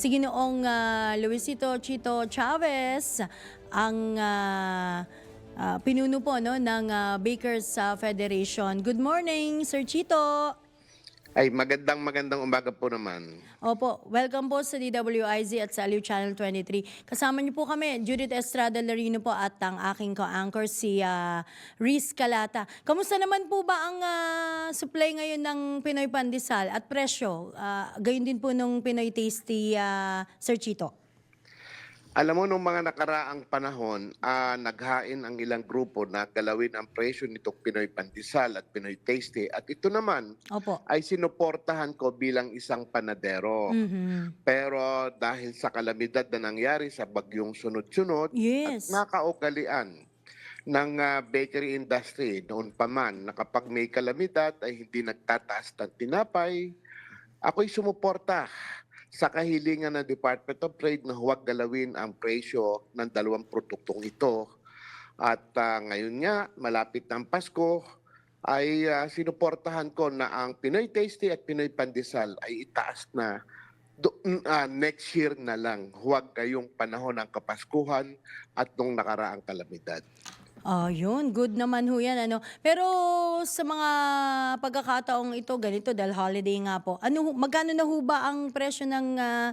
si Ginoong ah, Luisito Chito Chavez, ang ah, ah, pinuno po no, ng ah, Bakers ah, Federation. Good morning, Sir Chito. Ay, magandang magandang umaga po naman. Opo, welcome po sa DWIZ at sa Aliw Channel 23. Kasama niyo po kami, Judith Estrada Larino po at ang aking co-anchor si ah, Riz Calata. Kamusta naman po ba ang ah, supply ngayon ng Pinoy Pandesal at presyo? Ah, gayon din po nung Pinoy Tasty, ah, Sir Chito. Alam mo, nung mga nakaraang panahon, ah, naghain ang ilang grupo na galawin ang presyo nitong Pinoy Pandesal at Pinoy Tasty. At ito naman Opo. ay sinuportahan ko bilang isang panadero. Mhm. Pero dahil sa kalamidad na nangyari sa bagyong sunod-sunod Yes. at nakaugalian ng ah, bakery industry noon pa man na kapag may kalamidad ay hindi nagtataas ng tinapay, ako'y sumuporta sa kahilingan ng Department of Trade na huwag galawin ang presyo ng dalawang produktong ito. At ah, ngayon nga, malapit ng Pasko, ay ah, sinuportahan ko na ang Pinoy Tasty at Pinoy Pandesal ay itaas na do, ah, next year na lang. Huwag kayong panahon ng Kapaskuhan at nung nakaraang kalamidad. Ah, yun. Good naman ho yan. Ano. Pero sa mga pagkakataong ito, ganito, dahil holiday nga po, ano, magkano na ho ba ang presyo ng ah,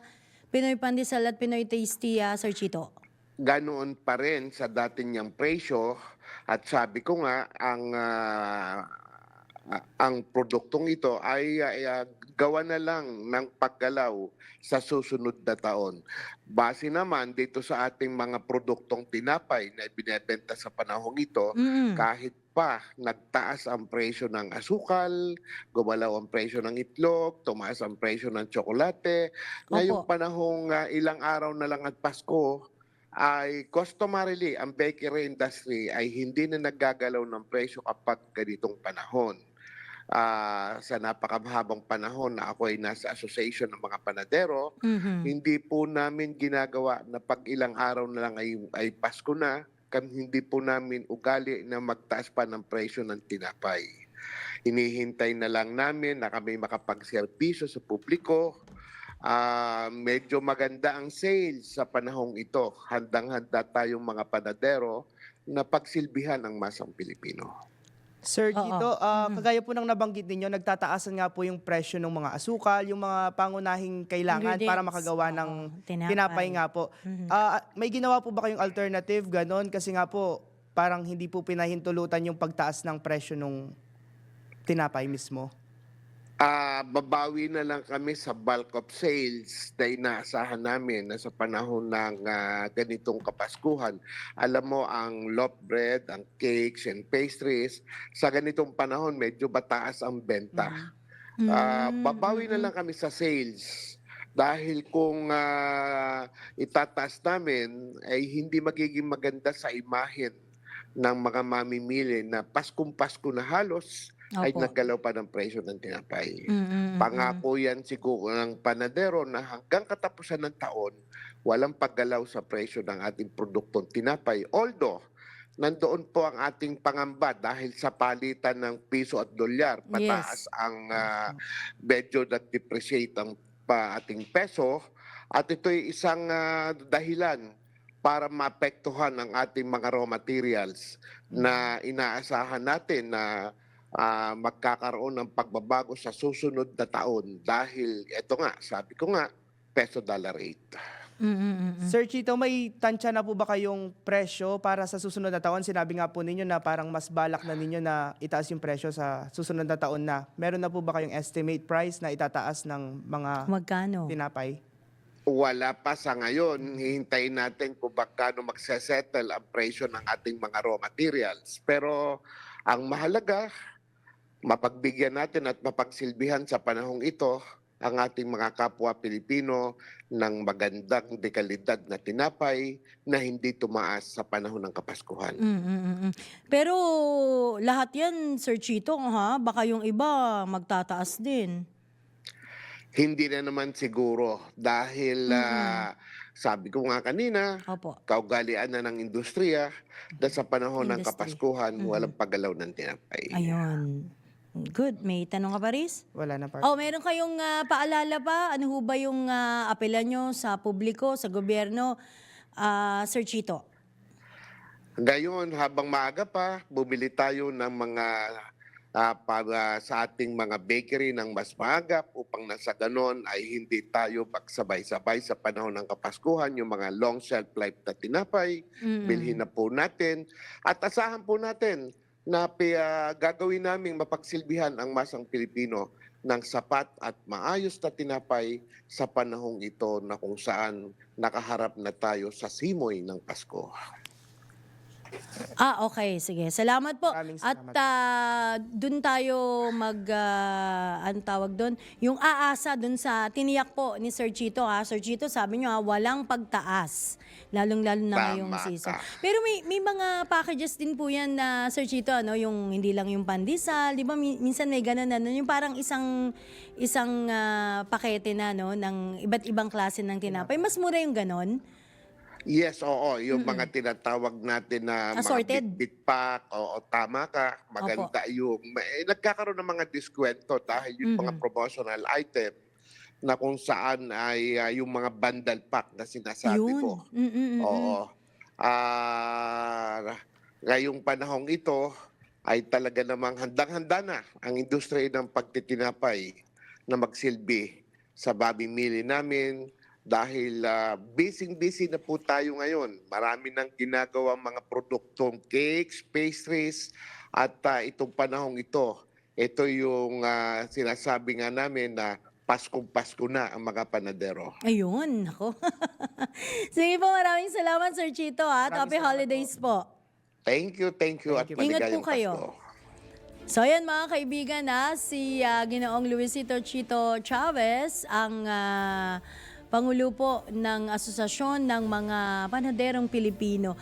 Pinoy Pandesal at Pinoy Tasty, ah, Sir Chito? ganoon pa rin sa dati niyang presyo at sabi ko nga ang ah, ah, ang produktong ito ay, ay, ah, gawa na lang ng paggalaw sa susunod na taon. Base naman dito sa ating mga produktong tinapay na ibinebenta sa panahong ito, Mm. kahit pa nagtaas ang presyo ng asukal, gumalaw ang presyo ng itlog, tumaas ang presyo ng tsokolate. Ngayong panahong ah, ilang araw na lang at Pasko, ay customarily ang bakery industry ay hindi na naggagalaw ng presyo kapag ganitong panahon. Ah, sa napakamahabang panahon na ako ay nasa association ng mga panadero, Mhm. hindi po namin ginagawa na pag ilang araw na lang ay, ay Pasko na, kam, hindi po namin ugali na magtaas pa ng presyo ng tinapay. Hinihintay na lang namin na kami makapagserbisyo sa publiko. Ah, medyo maganda ang sales sa panahong ito. Handang-handa tayong mga panadero na pagsilbihan ang masang Pilipino. Sir Oo. Chito, ah, kagaya po ng nabanggit ninyo, nagtataasan nga po yung presyo ng mga asukal, yung mga pangunahing kailangan para Ingredients. makagawa ng Oo, tinapay. tinapay nga po. Mhm. Ah, may ginawa po ba kayong alternative ganon? Kasi nga po, parang hindi po pinahintulutan yung pagtaas ng presyo ng tinapay mismo. Ah, babawi na lang kami sa bulk of sales na inaasahan namin na sa panahon ng ah, ganitong kapaskuhan. Alam mo, ang loaf bread, ang cakes and pastries, sa ganitong panahon medyo bataas ang benta. Mm, babawi na lang kami sa sales. Dahil kung ah, itataas namin, ay hindi magiging maganda sa imahen ng mga mamimili na Paskong-Pasko na halos ay Opo. naggalaw pa ng presyo ng tinapay. Mm, mm, mm, Pangako yan siguro ng panadero na hanggang katapusan ng taon, walang paggalaw sa presyo ng ating produktong tinapay. Although, nandoon po ang ating pangamba dahil sa palitan ng piso at dolyar, pataas ang ah, medyo nag-depreciate ang pa ating peso at ito'y isang ah, dahilan para maapektuhan ang ating mga raw materials na inaasahan natin na ah, magkakaroon ng pagbabago sa susunod na taon dahil ito nga, sabi ko nga, peso dollar rate. mm, mm, mm, mm. Sir Chito, may tansya na po ba kayong presyo para sa susunod na taon? Sinabi nga po ninyo na parang mas balak na ninyo na itaas yung presyo sa susunod na taon na. Meron na po ba kayong estimate price na itataas ng mga Magkano? tinapay? Wala pa sa ngayon, hihintayin natin kung bakano magsesettle ang presyo ng ating mga raw materials. Pero ang mahalaga, mapagbigyan natin at mapagsilbihan sa panahong ito ang ating mga kapwa Pilipino ng magandang dekalidad na tinapay na hindi tumaas sa panahon ng Kapaskuhan. Mm, mm, mm, mm. Pero lahat yan, Sir Chito, ha? Baka yung iba magtataas din. Hindi na naman siguro dahil ah, sabi ko nga kanina, Opo. kaugalian na ng industriya na sa panahon ng Industry. Kapaskuhan, Mhm. walang paggalaw ng tinapay. Ayun. Good. May tanong ka pa, Riz? Wala na, partner. Oh, meron kayong ah, paalala pa? Ano ho ba yung uh, apela nyo sa publiko, sa gobyerno? Ah, Sir Chito. Ngayon, habang maaga pa, bumili tayo ng mga ah, para sa ating mga bakery ng mas maaga upang nasa ganon ay hindi tayo magsabay-sabay sa panahon ng Kapaskuhan, yung mga long shelf life na tinapay, Mm-mm. bilhin na po natin. At asahan po natin na ah, gagawin naming mapagsilbihan ang masang Pilipino ng sapat at maayos na tinapay sa panahong ito na kung saan nakaharap na tayo sa simoy ng Pasko. Ah, okay. Sige. Salamat po. Maraming At salamat. ah, dun tayo mag, ah, ano tawag dun? Yung aasa dun sa tiniyak po ni Sir Chito. Ha? Sir Chito, sabi nyo ha, walang pagtaas. Lalong-lalo na ngayong season. Pero may, may mga packages din po yan na Sir Chito, ano? yung hindi lang yung pandesal. Di ba mi- minsan may ganun na, yung parang isang isang ah, pakete na no, ng iba't ibang klase ng tinapay. Mas mura yung ganon. Yes, oo. Yung mga tinatawag natin na Assorted. mga bit pack, oo, tama ka. Maganda yung, eh, nagkakaroon ng mga diskwento dahil yung mga Mhm. promotional item na kung saan ay ah, yung mga bundle pack na sinasabi Yun. ko. Mm, mm, mm, mm. Oo. Ah, ngayong panahong ito ay talaga namang handang-handa na ang industriya ng pagtitinapay na magsilbi sa babimili namin dahil ah, busy-busy na po tayo ngayon. Marami nang ginagawa mga produktong cakes, pastries at ah, itong panahong ito, ito yung ah, sinasabi nga namin na Paskong Pasko na ang mga panadero. Ayun, ako. Sige po, maraming salamat Sir Chito ha. Maraming Happy holidays po. Thank you, thank you Thank at you. Ingat po kayo. Pasko. So ayan mga kaibigan na si ah, Ginoong Luisito Chito Chavez ang ah, Pangulo po ng Asosasyon ng mga Panaderong Pilipino.